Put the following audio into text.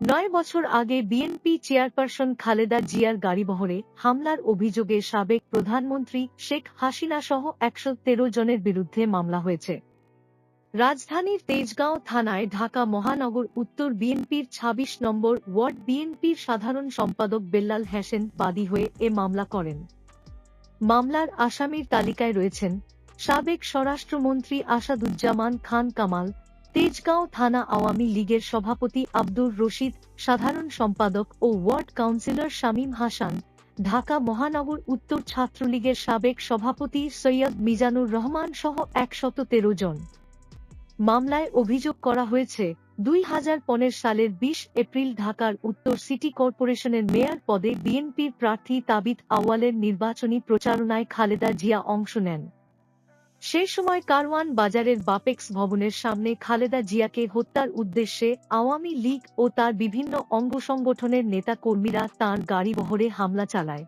নয় বছর আগে বিএনপি চেয়ারপারসন খালেদা জিয়ার গাড়িবহরে হামলার অভিযোগে সাবেক প্রধানমন্ত্রী শেখ হাসিনা সহ একশো তেরো জনের বিরুদ্ধে মামলা হয়েছে। রাজধানীর তেজগাঁও থানায় ঢাকা মহানগর উত্তর বিএনপির ২৬ নম্বর ওয়ার্ড বিএনপির সাধারণ সম্পাদক বেল্লাল হ্যাসেন বাদী হয়ে এ মামলা করেন। মামলার আসামির তালিকায় রয়েছেন সাবেক স্বরাষ্ট্রমন্ত্রী আসাদুজ্জামান খান কামাল তেজগাঁও থানা আওয়ামী লীগের সভাপতি আব্দুর রশিদ, সাধারণ সম্পাদক ও ওয়ার্ড কাউন্সিলর শামীম হাসান, ঢাকা মহানগর উত্তর ছাত্রলীগের সাবেক সভাপতি সৈয়দ মিজানুর রহমান সহ একশত তেরো জন। মামলায় অভিযোগ করা হয়েছে, দুই হাজার পনেরো সালের বিশ এপ্রিল ঢাকার উত্তর সিটি কর্পোরেশনের মেয়র পদে বিএনপির প্রার্থী তাবিত আওয়ালের নির্বাচনী প্রচারণায় খালেদা জিয়া অংশ নেন। সে সময় কারওয়ান বাজারের বাপেক্স ভবনের সামনে খালেদা জিয়াকে হত্যার উদ্দেশ্যে আওয়ামী লীগ ও তার বিভিন্ন অঙ্গ সংগঠনের নেতাকর্মীরা তাঁর গাড়িবহরে হামলা চালায়।